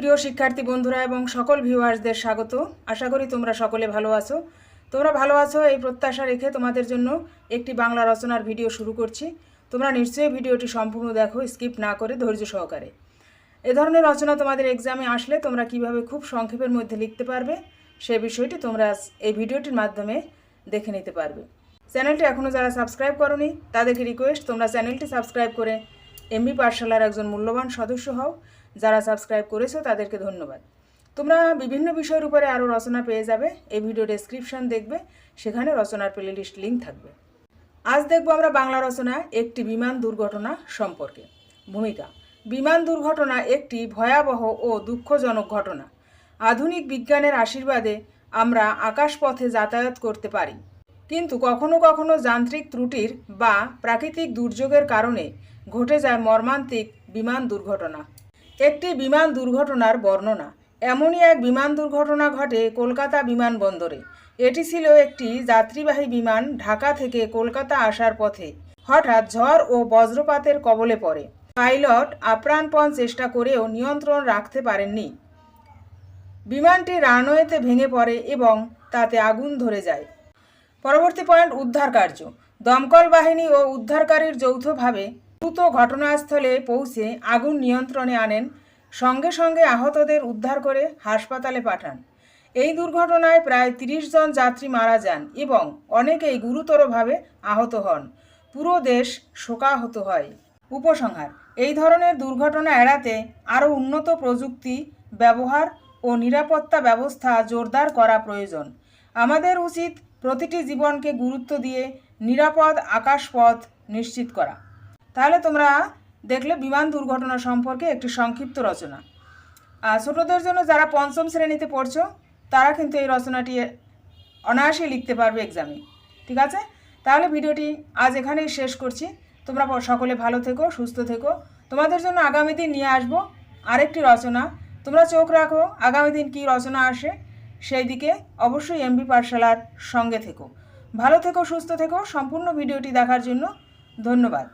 প্রিয় শিক্ষার্থী বন্ধুরা এবং সকল ভিউয়ার্সদের স্বাগত। আশা করি তোমরা সকলে ভালো আছো। তোমরা ভালো আছো এই প্রত্যাশা রেখে তোমাদের জন্য একটি বাংলা রচনার ভিডিও শুরু করছি। তোমরা নিশ্চয়ই ভিডিওটি সম্পূর্ণ দেখো স্কিপ না করে ধৈর্য সহকারে। এ ধরনের রচনা তোমাদের এক্সামে আসলে তোমরা কীভাবে খুব সংক্ষেপের মধ্যে লিখতে পারবে, সে বিষয়টি তোমরা এই ভিডিওটির মাধ্যমে দেখে নিতে পারবে। চ্যানেলটি এখনও যারা সাবস্ক্রাইব করনি, তাদেরকে রিকোয়েস্ট তোমরা চ্যানেলটি সাবস্ক্রাইব করে এমবি পাঠশালার একজন মূল্যবান সদস্য হও, যারা সাবস্ক্রাইব করেছ তাদেরকে ধন্যবাদ। তোমরা বিভিন্ন বিষয়ের উপরে আরও রচনা পেয়ে যাবে, এই ভিডিও ডেসক্রিপশন দেখবে, সেখানে রচনার প্লেলিস্ট লিঙ্ক থাকবে। আজ দেখব আমরা বাংলা রচনা একটি বিমান দুর্ঘটনা সম্পর্কে। ভূমিকা, বিমান দুর্ঘটনা একটি ভয়াবহ ও দুঃখজনক ঘটনা। আধুনিক বিজ্ঞানের আশীর্বাদে আমরা আকাশপথে যাতায়াত করতে পারি। কিন্তু কখনো কখনো যান্ত্রিক ত্রুটির বা প্রাকৃতিক দুর্যোগের কারণে ঘটে যায় মর্মান্তিক বিমান দুর্ঘটনা। একটি বিমান দুর্ঘটনার বর্ণনা। এমনই এক বিমান দুর্ঘটনা ঘটে কলকাতা বিমানবন্দরে। এটি ছিল একটি যাত্রীবাহী বিমান ঢাকা থেকে কলকাতা আসার পথে। হঠাৎ ঝড় ও বজ্রপাতের কবলে পড়ে। পাইলট আপ্রাণপণ চেষ্টা করেও নিয়ন্ত্রণ রাখতে পারেননি। বিমানটি রানওয়েতে ভেঙে পড়ে এবং তাতে আগুন ধরে যায়। পরবর্তী পয়েন্ট উদ্ধার কার্য। দমকল বাহিনী ও উদ্ধারকারীর যৌথভাবে দ্রুত ঘটনাস্থলে পৌঁছে আগুন নিয়ন্ত্রণে আনেন, সঙ্গে সঙ্গে আহতদের উদ্ধার করে হাসপাতালে পাঠান। এই দুর্ঘটনায় প্রায় তিরিশ জন যাত্রী মারা যান এবং অনেকেই গুরুতরভাবে আহত হন। পুরো দেশ শোকাহত হয়। উপসংহার, এই ধরনের দুর্ঘটনা এড়াতে আরও উন্নত প্রযুক্তি ব্যবহার ও নিরাপত্তা ব্যবস্থা জোরদার করা প্রয়োজন। আমাদের উচিত প্রতিটি জীবনকে গুরুত্ব দিয়ে নিরাপদ আকাশপথ নিশ্চিত করা। তাহলে তোমরা দেখলে বিমান দুর্ঘটনা সম্পর্কে একটি সংক্ষিপ্ত রচনা। আর ছোটদের জন্য যারা পঞ্চম শ্রেণীতে পড়ছো, তারা কিন্তু এই রচনাটি অনায়াসে লিখতে পারবে এক্সামে ঠিক আছে? তাহলে ভিডিওটি আজ এখানেই শেষ করছি। তোমরা সকলে ভালো থেকো, সুস্থ থেকো। তোমাদের জন্য আগামী দিন নিয়ে আসব আরেকটি রচনা। তোমরা চোখ রাখো, আগামী দিন কী রচনা আসে সেই দিকে অবশ্যই এমবি পাঠশালার সঙ্গে থেকো। ভালো থেকো, সুস্থ থেকো। সম্পূর্ণ ভিডিওটি দেখার জন্য ধন্যবাদ।